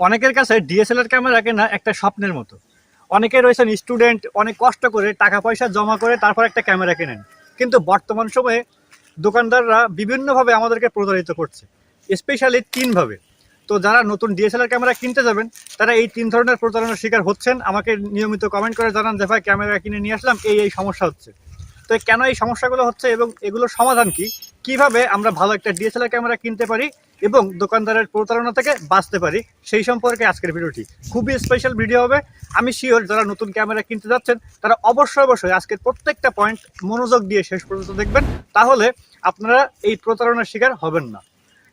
অনেকের কাছে DSLR camera কেনা একটা স্বপ্নের মতো। অনেকে রয়েছেন স্টুডেন্ট অনেক কষ্ট করে টাকা পয়সা জমা করে তারপর একটা ক্যামেরা কেনেন। কিন্তু বর্তমান সময়ে দোকানদাররা বিভিন্নভাবে আমাদেরকে প্রতারিত করছে স্পেশালি তিনভাবে। তো যারা নতুন ডিএসএলআর ক্যামেরা কিনতে যাবেন, তারা এই তিন ধরনের প্রতারণার শিকার হচ্ছেন। আমাকে নিয়মিত কমেন্ট করে জানান যে, ভাই ক্যামেরা কিনে নিয়ে আসলাম, এই এই সমস্যা হচ্ছে। তো কেন এই সমস্যাগুলো হচ্ছে এবং এগুলোর সমাধান কি? কীভাবে আমরা ভালো একটা ডিএসএলআর ক্যামেরা কিনতে পারি এবং দোকানদারের প্রতারণা থেকে বাঁচতে পারি, সেই সম্পর্কে আজকের ভিডিওটি খুবই স্পেশাল ভিডিও হবে। আমি শিওর যারা নতুন ক্যামেরা কিনতে যাচ্ছেন, তারা অবশ্যই অবশ্যই আজকের প্রত্যেকটা পয়েন্ট মনোযোগ দিয়ে শেষ পর্যন্ত দেখবেন। তাহলে আপনারা এই প্রতারণার শিকার হবেন না।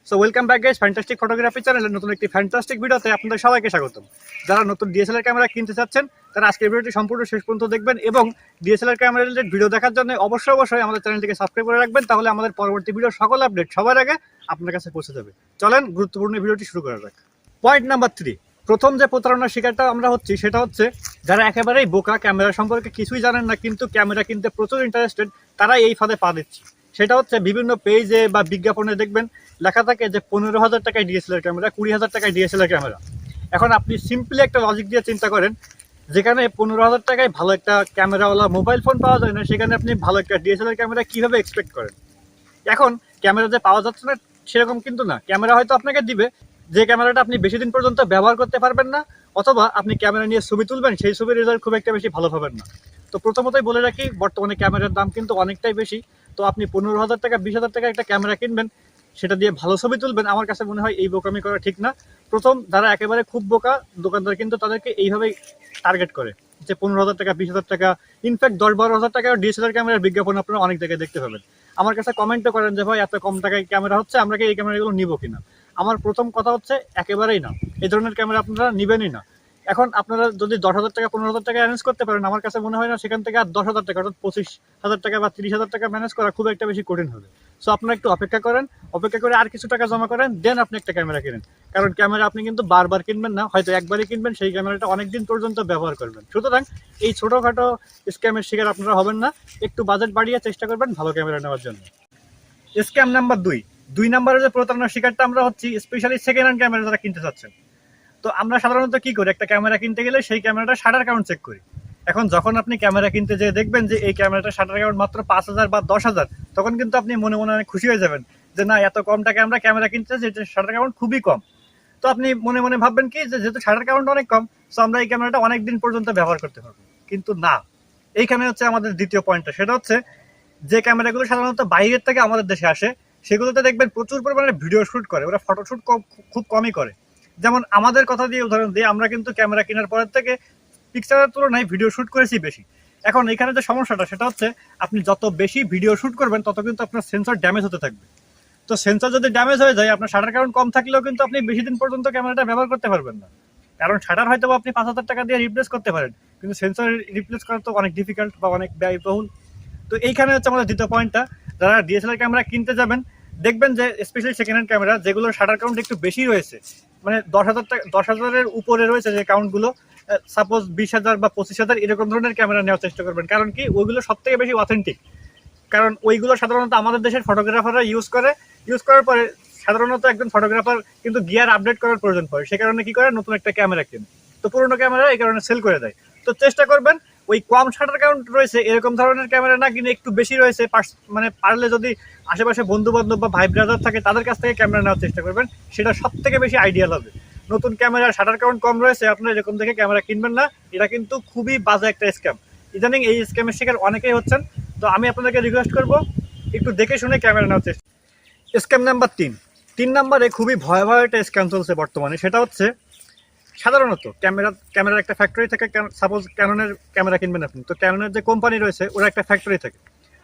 So welcome back guys fantastic photography চ্যানেলের নতুন একটি ফ্যান্টাস্টিক ভিডিওতে আপনাদের সবাইকে স্বাগতম। যারা নতুন ডিএসএলআর ক্যামেরা কিনতে চাচ্ছেন, তারা আজকের ভিডিওটি সম্পূর্ণ শেষ পর্যন্ত দেখবেন এবং ডিএসএলআর ক্যামেরা রিলেটেড ভিডিও দেখার জন্য অবশ্যই অবশ্যই আমাদের চ্যানেলটিকে সাবস্ক্রাইব করে রাখবেন, তাহলে আমাদের পরবর্তী ভিডিও সকল আপডেট সবার আগে আপনার কাছে পৌঁছে যাবে। চলেন গুরুত্বপূর্ণ ভিডিওটি শুরু করা যাক। পয়েন্ট নাম্বার থ্রি প্রথম যে প্রতারণার শিকারটা আমরা হচ্ছি, সেটা হচ্ছে যারা একেবারেই বোকা, ক্যামেরা সম্পর্কে কিছুই জানেন না, কিন্তু ক্যামেরা কিনতে প্রচুর ইন্টারেস্টেড তারা এই ফাঁদে পা দিচ্ছে। সেটা হচ্ছে বিভিন্ন পেজে বা বিজ্ঞাপনে দেখবেন লেখা থাকে যে পনেরো হাজার টাকায় ডিএসএলআর ক্যামেরা কুড়ি হাজার টাকায় ডিএসএলআর ক্যামেরা এখন আপনি সিম্পলি একটা লজিক দিয়ে চিন্তা করেন, যেখানে পনেরো হাজার টাকায় ভালো একটা ক্যামেরাওয়ালা মোবাইল ফোন পাওয়া যায় না, সেখানে আপনি ভালো একটা ডিএসএলআর ক্যামেরা কীভাবে এক্সপেক্ট করেন? এখন ক্যামেরা যে পাওয়া যাচ্ছে না, সেরকম কিন্তু না। ক্যামেরা হয়তো আপনাকে দিবে, যে ক্যামেরাটা আপনি বেশি দিন পর্যন্ত ব্যবহার করতে পারবেন না, অথবা আপনি ক্যামেরা নিয়ে ছবি তুলবেন, সেই ছবির রেজাল্ট খুব একটা বেশি ভালো পাবেন না। তো প্রথমতই বলে রাখি, বর্তমানে ক্যামেরার দাম কিন্তু অনেকটাই বেশি। তো আপনি পনেরো হাজার টাকা, বিশ হাজার টাকা একটা ক্যামেরা কিনবেন, সেটা দিয়ে ভালো ছবি তুলবেন, আমার কাছে মনে হয় এই বোকামি করা ঠিক না। প্রথম, যারা একেবারে খুব বোকা, দোকানদার কিন্তু তাদেরকে এইভাবেই টার্গেট করে যে পনেরো হাজার টাকা, বিশ হাজার টাকা ইনফ্যাক্ট দশ বারো হাজার টাকা ডিএসএলআর ক্যামেরার বিজ্ঞাপন আপনারা অনেক জায়গায় দেখতে পাবেন। আমার কাছে কমেন্টও করেন যে, ভাই, এত কম টাকায় ক্যামেরা হচ্ছে, আমরা কি এই ক্যামেরাগুলো নিবো কিনা? আমার প্রথম কথা হচ্ছে, একেবারেই না। এই ধরনের ক্যামেরা আপনারা নেবেনই না। এখন আপনারা যদি দশ হাজার টাকা, পনেরো হাজার টাকা অ্যারেঞ্জ করতে পারেন, আমার কাছে মনে হয় না সেখান থেকে আর দশ হাজার টাকা, অর্থাৎ পঁচিশ হাজার টাকা বা তিরিশ হাজার টাকা ম্যানেজ করা খুব একটা বেশি কঠিন হবে। সো আপনারা একটু অপেক্ষা করেন, অপেক্ষা করে আর কিছু টাকা জমা করেন দেন আপনি একটা ক্যামেরা কিনেন। কারণ ক্যামেরা আপনি কিন্তু বারবার কিনবেন না, হয়তো একবারই কিনবেন, সেই ক্যামেরাটা অনেক দিন পর্যন্ত ব্যবহার করবেন। সুতরাং এই ছোটোখাটো স্ক্যামের শিকার আপনারা হবেন না, একটু বাজেট বাড়িয়ে চেষ্টা করবেন ভালো ক্যামেরা নেওয়ার জন্য। স্ক্যাম নাম্বার দুই। দুই নাম্বারের যে প্রতারণার শিকারটা আমরা হচ্ছি স্পেশালি সেকেন্ড হ্যান্ড ক্যামেরা যারা কিনতে চাচ্ছেন। তো আমরা সাধারণত কি করি? একটা ক্যামেরা কিনতে গেলে সেই ক্যামেরাটা শাটার কাউন্ট চেক করি। এখন যখন আপনি ক্যামেরা কিনতে যেয়ে দেখবেন যে এই ক্যামেরাটা শাটার কাউন্ট মাত্র পাঁচ হাজার বা দশ হাজার, তখন কিন্তু আপনি মনে মনে অনেক খুশি হয়ে যাবেন যে না, এত কম টাকা আমরা ক্যামেরা কিনতে যেটা শাটার কাউন্ট খুবই কম। তো আপনি মনে মনে ভাববেন কি যেহেতু শাটার কাউন্ট অনেক কম তো আমরা এই ক্যামেরাটা অনেক দিন পর্যন্ত ব্যবহার করতে পারব। কিন্তু না, এইখানে হচ্ছে আমাদের দ্বিতীয় পয়েন্টটা সেটা হচ্ছে যে ক্যামেরাগুলো সাধারণত বাইরের থেকে আমাদের দেশে আসে, সেগুলোতে দেখবেন প্রচুর পরিমাণে ভিডিও শ্যুট করে। ওরা ফটোশুট খুব কমই করে। যেমন আমাদের কথা দিয়ে উদাহরণ দিয়ে আমরা কিন্তু ক্যামেরা কেনার পরের থেকে পিকচারের তুলনায় ভিডিও শুট করেছি বেশি। এখন এখানে যে সমস্যাটা, সেটা হচ্ছে আপনি যত বেশি ভিডিও শুট করবেন, তত কিন্তু আপনার সেন্সর ড্যামেজ হতে থাকবে। তো সেন্সর যদি ড্যামেজ হয়ে যায়, আপনার শাটার কারণ কম থাকলেও কিন্তু আপনি বেশি দিন পর্যন্ত ক্যামেরাটা ব্যবহার করতে পারবেন না। কারণ শাটার হয়তো আপনি পাঁচ হাজার টাকা দিয়ে রিপ্লেস করতে পারেন, কিন্তু সেন্সর রিপ্লেস করা তো অনেক ডিফিকাল্ট বা অনেক ব্যয়বহুল। তো এইখানে হচ্ছে আমাদের দ্বিতীয় পয়েন্টটা যারা ডিএসএলআর ক্যামেরা কিনতে যাবেন, দেখবেন যে স্পেশালি সেকেন্ড হ্যান্ড ক্যামেরা, যেগুলোর শাটার কাউন্ট একটু বেশি রয়েছে মানে দশ হাজার টাকা দশ হাজারের উপরে রয়েছে যে কাউন্টগুলো সাপোজ বিশ হাজার বা পঁচিশ হাজার এরকম ধরনের ক্যামেরা নেওয়ার চেষ্টা করবেন। কারণ কি? ওইগুলো সব থেকে বেশি অথেন্টিক কারণ ওইগুলো সাধারণত আমাদের দেশের ফটোগ্রাফাররা ইউজ করে। ইউজ করার পরে সাধারণত একজন ফটোগ্রাফার কিন্তু গিয়ার আপডেট করার প্রয়োজন পড়ে। সে কারণে কি করে? নতুন একটা ক্যামেরা কিনে। তো পুরোনো ক্যামেরা এই কারণে সেল করে দেয়। তো চেষ্টা করবেন ওই কম শাটার কাউন্ট রয়েছে, এরকম ধরনের ক্যামেরা না কিনে একটু বেশি রয়েছে মানে পারলে যদি আশেপাশে বন্ধু বান্ধব বা ভাই ব্রাদার থাকে, তাদের কাছ থেকে ক্যামেরা নেওয়ার চেষ্টা করবেন। সেটা সব থেকে বেশি আইডিয়াল হবে। নতুন ক্যামেরা শাটার কাউন্ট কম রয়েছে, আপনারা এরকম দেখে ক্যামেরা কিনবেন না। এটা কিন্তু খুবই বাজে একটা স্ক্যাম ইদানিং এই স্ক্যামের শিকার অনেকেই হচ্ছেন। তো আমি আপনাদেরকে রিকোয়েস্ট করব, একটু দেখে শুনে ক্যামেরা নেওয়ার চেষ্টা। স্ক্যাম নাম্বার তিন। তিন নাম্বারে খুবই ভয়াবহ একটা স্ক্যাম চলছে বর্তমানে। সেটা হচ্ছে সাধারণত ক্যামেরা, ক্যামেরার একটা ফ্যাক্টরি থেকে সাপোজ ক্যাননের ক্যামেরা কিনবেন আপনি। তো ক্যাননের যে কোম্পানি রয়েছে, ওরা একটা ফ্যাক্টরি থাকে।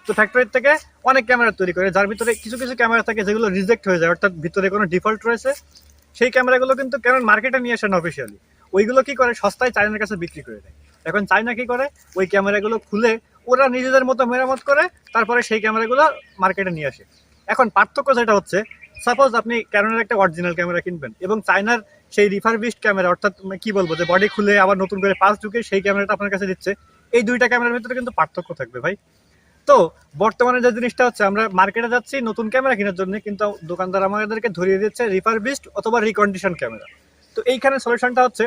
তো ফ্যাক্টরির থেকে অনেক ক্যামেরা তৈরি করে, যার ভিতরে কিছু কিছু ক্যামেরা থাকে যেগুলো রিজেক্ট হয়ে যায়, অর্থাৎ ভিতরে কোনো ডিফল্ট রয়েছে। সেই ক্যামেরাগুলো কিন্তু ক্যানন মার্কেটে নিয়ে আসেন অফিসিয়ালি ওইগুলো কি করে? সস্তায় চাইনার কাছে বিক্রি করে দেয়। এখন চাইনা কি করে? ওই ক্যামেরাগুলো খুলে ওরা নিজেদের মতো মেরামত করে, তারপরে সেই ক্যামেরাগুলো মার্কেটে নিয়ে আসে। এখন পার্থক্য যেটা হচ্ছে সাপোজ আপনি ক্যাননের একটা অরিজিনাল ক্যামেরা কিনবেন এবং চায়নার সেই রিফারবিস্ট ক্যামেরা অর্থাৎ কি বলব, যে বডি খুলে আবার নতুন করে পাস ঢুকে সেই ক্যামেরাটা আপনার কাছে দিচ্ছে। এই দুইটা ক্যামেরার ভিতরে কিন্তু পার্থক্য থাকবে ভাই। তো, বর্তমানে যে জিনিসটা হচ্ছে, আমরা মার্কেটে যাচ্ছি নতুন ক্যামেরা কেনার জন্য, কিন্তু দোকানদার আমাদেরকে ধরিয়ে দিচ্ছে রিফারবিস্ট অথবা রিকন্ডিশন ক্যামেরা তো এইখানে সলিউশনটা হচ্ছে,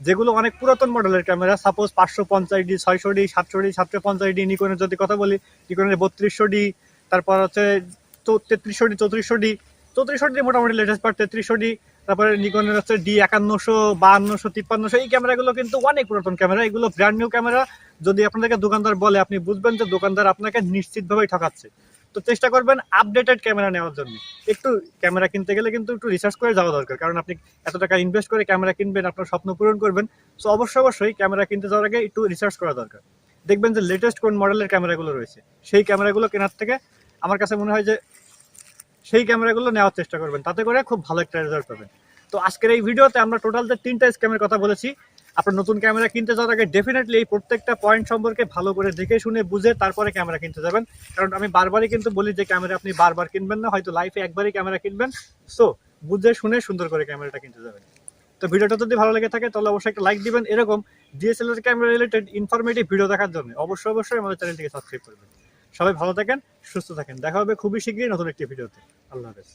যেগুলো অনেক পুরাতন মডেলের ক্যামেরা সাপোজ পাঁচশো পঞ্চাশ ডি ছয়শো ডি সাতশো ডি সাতশো পঞ্চাশ ডি নিকোনের যদি কথা বলি নিকোনের বত্রিশশো ডি তারপর হচ্ছে তেত্রিশশো ডি চৌত্রিশশো ডি চৌত্রিশশো ডি মোটামুটি লেটেস্ট পার্ট তেত্রিশশো ডি তারপরে নিকনের হচ্ছে ডি একান্নশো, বাহান্নশো, তিপ্পান্নশো, এই ক্যামেরাগুলো কিন্তু অনেক পুরাতন ক্যামেরা এগুলো ব্র্যান্ড নিউ ক্যামেরা যদি আপনাদেরকে দোকানদার বলে, আপনি বুঝবেন যে দোকানদার আপনাকে নিশ্চিতভাবেই ঠকাচ্ছে। তো চেষ্টা করবেন আপডেটেড ক্যামেরা নেওয়ার জন্য। একটু ক্যামেরা কিনতে গেলে কিন্তু একটু রিসার্চ করে যাওয়া দরকার, কারণ আপনি এত টাকা ইনভেস্ট করে ক্যামেরা কিনবেন, আপনার স্বপ্ন পূরণ করবেন। সো অবশ্যই অবশ্যই ক্যামেরা কিনতে যাওয়ার আগে একটু রিসার্চ করা দরকার। দেখবেন যে লেটেস্ট কোন মডেলের ক্যামেরাগুলো রয়েছে। সেই ক্যামেরাগুলো কেনার থেকে আমার কাছে মনে হয় যে সেই ক্যামেরাগুলো নেওয়ার চেষ্টা করবেন। তাতে করে খুব ভালো একটা রেজাল্ট পাবেন। তো আজকের এই ভিডিওতে আমরা টোটাল যে তিনটা স্ক্যামের কথা বলেছি, আপনার নতুন ক্যামেরা কিনতে যাওয়ার আগে ডেফিনেটলি এই প্রত্যেকটা পয়েন্ট সম্পর্কে ভালো করে দেখে শুনে বুঝে তারপরে ক্যামেরা কিনতে যাবেন। কারণ আমি বারবারই কিন্তু বলি যে ক্যামেরা আপনি বারবার কিনবেন না, হয়তো লাইফে একবারই ক্যামেরা কিনবেন। সো বুঝে শুনে সুন্দর করে ক্যামেরাটা কিনতে যাবেন। তো ভিডিওটা যদি ভালো লেগে থাকে, তাহলে অবশ্যই একটা লাইক দিবেন। এরকম DSLR camera related informative video দেখার জন্য অবশ্যই অবশ্যই আমাদের চ্যানেলটিকে সাবস্ক্রাইব করবেন সবাই ভালো থাকেন সুস্থ থাকেন। দেখা হবে খুবই শীঘ্রই নতুন একটি ভিডিওতে। আল্লাহ হাফেজ।